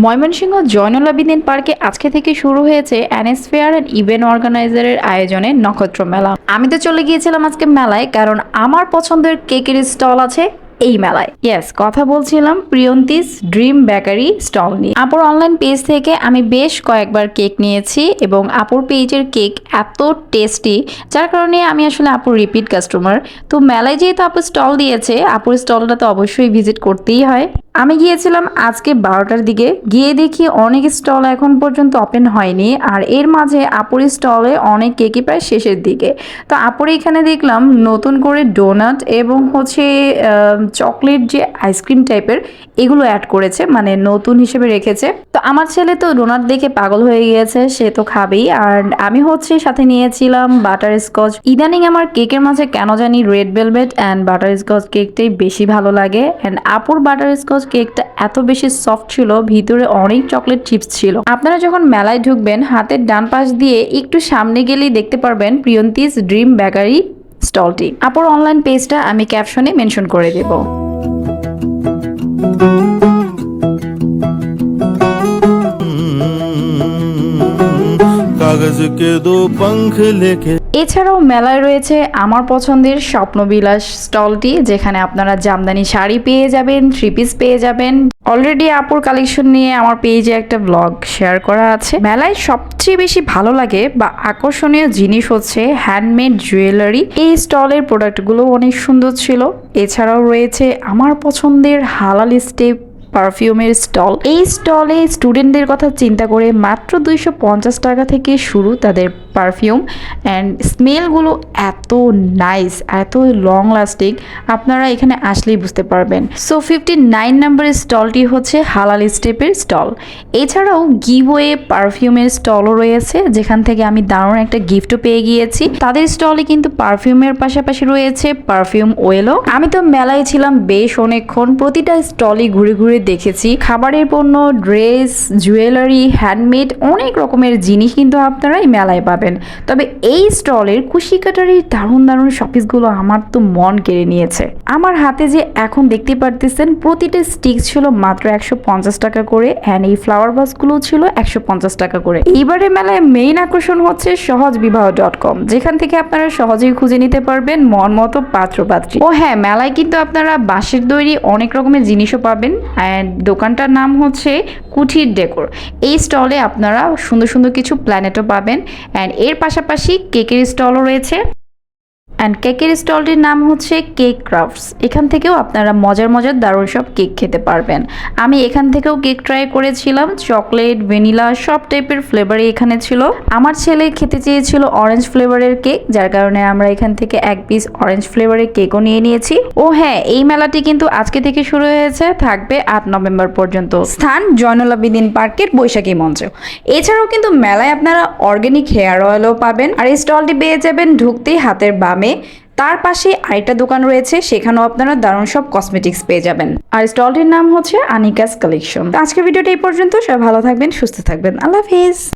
ময়মনসিংহ জয়নুল আবিদিন পার্কে আজকে থেকে শুরু হয়েছে অ্যানেসফেয়ার অ্যান্ড ইভেন্ট অর্গানাইজারের আয়োজনে নক্ষত্র মেলা। আমি তো চলে গিয়েছিলাম আজকে মেলায়, কারণ আমার পছন্দের কেকের স্টল আছে এই মেলায়। ইয়েস কথা বলছিলাম প্রিয়ন্তিস ড্রিম বেকারি স্টল নিয়ে। আপুর অনলাইন পেজ থেকে আমি বেশ কয়েকবার কেক নিয়েছি এবং আপুর পেজের কেক এত টেস্টি যার কারণে আমি আসলে আপুর রিপিট কাস্টমার তো মেলায় যেহেতু আপু স্টল দিয়েছে, আপুর স্টলটা তো অবশ্যই ভিজিট করতেই হয়। আমি গিয়েছিলাম আজকে বারোটার দিকে, গিয়ে দেখি অনেক স্টল এখন পর্যন্ত ওপেন হয়নি আর এর মাঝে আপুর স্টলে অনেক কেকই প্রায় শেষের দিকে। তো আপুর এখানে দেখলাম নতুন করে ডোনাট এবং হচ্ছে চকলেট যে আইসক্রিম টাইপের এগুলো অ্যাড করেছে মানে নতুন হিসেবে রেখেছে। তো আমার ছেলে তো ডোনাট দেখে পাগল হয়ে গিয়েছে, সে তো খাবেই। আর আমি হচ্ছে সাথে নিয়েছিলাম বাটার স্কচ ইদানিং আমার কেকের মাঝে কেন জানি red velvet and butterscotch কেকটাই বেশি ভালো লাগে। অ্যান্ড আপুর বাটার স্কচ কেকটা এত বেশি সফট ছিল, ভিতরে অনেক চকলেট চিপস ছিল। আপনারা যখন মেলায় ঢুকবেন, হাতের ডান পাশ দিয়ে একটু সামনে গেলেই দেখতে পারবেন প্রিয়ন্তিস ড্রিম বেকারি স্টলটি আপুর অনলাইন পেজটা আমি ক্যাপশনে মেনশন করে দেবো कागज के दो पंख लेके এছাড়াও মেলায় রয়েছে আমার পছন্দের স্বপ্নবিলাস স্টলটি, যেখানে আপনারা জামদানি শাড়ি পেয়ে যাবেন থ্রি পিস পেয়ে যাবেন। অলরেডি আপুর কালেকশন নিয়ে আমার পেজে একটা ব্লগ শেয়ার করা আছে। মেলায় সবচেয়ে বেশি ভালো লাগে বা আকর্ষণীয় জিনিস হচ্ছে হ্যান্ডমেড জুয়েলারি এই স্টলের প্রোডাক্টগুলো অনেক সুন্দর ছিল। এছাড়াও রয়েছে আমার পছন্দের হালাল স্টেপ পারফিউমের স্টল। এই স্টলে স্টুডেন্টদের কথা চিন্তা করে মাত্র দুইশো পঞ্চাশ টাকা থেকে শুরু তাদের পারফিউম। অ্যান্ড স্মেলগুলো এত নাইস, এত লং লাস্টিং, আপনারা এখানে আসলেই বুঝতে পারবেন। সো ফিফটি নাইন নাম্বারের স্টলটি হচ্ছে হালাল স্টেপের স্টল। এছাড়াও গিভওয়ে পারফিউমের স্টলও রয়েছে, যেখান থেকে আমি দারুণ একটা গিফটও পেয়ে গিয়েছি। তাদের স্টলে কিন্তু পারফিউমের পাশাপাশি রয়েছে পারফিউম ওয়েলও। আমি তো মেলায় ছিলাম বেশ অনেকক্ষণ, প্রতিটা স্টলই ঘুরে ঘুরে দেখেছি। খাবারের পণ্য, ড্রেস, জুয়েলারি, হ্যান্ডমেড, অনেক রকমের জিনিস কিন্তু আপনারা এই মেলায় পাবেন। তবে এই স্টলের কুশি কাটারির দারুণ দারুণ শপিসগুলো আমার তো মন কেড়ে নিয়েছে। আমার হাতে যে এখন দেখতে পারতেছেন, প্রতিটা স্টিক ছিল মাত্র একশো পঞ্চাশ টাকা করে অ্যান্ড এই ফ্লাওয়ার বাসগুলো ছিল একশো পঞ্চাশ টাকা করে। এবারে মেলায় মেইন আকর্ষণ হচ্ছে সহজ বিবাহ ডট কম যেখান থেকে আপনারা সহজেই খুঁজে নিতে পারবেন মন মতো পাত্র পাত্রী ও হ্যাঁ মেলায় কিন্তু আপনারা বাঁশের তৈরি অনেক রকমের জিনিসও পাবেন দোকানটার নাম হচ্ছে কুঠির ডেকোর। এই স্টলে আপনারা সুন্দর সুন্দর কিছু প্ল্যানেটও পাবেন। অ্যান্ড এর পাশাপাশি কেকের স্টলও রয়েছে। অ্যান্ড কেকের স্টলটির নাম হচ্ছে কেক ক্রাফটস এখান থেকেও আপনারা মজার মজার দারুণ সব কেক খেতে পারবেন। আমি এখান থেকেও কেক ট্রাই করেছিলাম। চকলেট ভ্যানিলা সব টাইপের ফ্লেভারই এখানে ছিল। আমার ছেলে খেতে চেয়েছিল অরেঞ্জ ফ্লেভারের কেক যার কারণে আমরা এখান থেকে এক পিস অরেঞ্জ ফ্লেভারের কেকও নিয়ে নিয়েছি। ও হ্যাঁ এই মেলাটি কিন্তু আজকে থেকে শুরু হয়েছে, থাকবে আট নভেম্বর পর্যন্ত। স্থান জয়নুল আবেদিন পার্কের বৈশাখী মঞ্চ। এছাড়াও কিন্তু মেলায় আপনারা অর্গ্যানিক হেয়ার অয়েলও পাবেন। আর এই স্টলটি পেয়ে যাবেন ঢুকতেই হাতের বামে। তার পাশে আরেকটা দোকান রয়েছে, সেখানেও আপনারা দারুণ সব কসমেটিক্স পেয়ে যাবেন। আর স্টলটির নাম হচ্ছে আনিকাস কালেকশন। আজকের ভিডিওটা এই পর্যন্ত, সবাই ভালো থাকবেন, সুস্থ থাকবেন। আল্লাহ হাফিজ!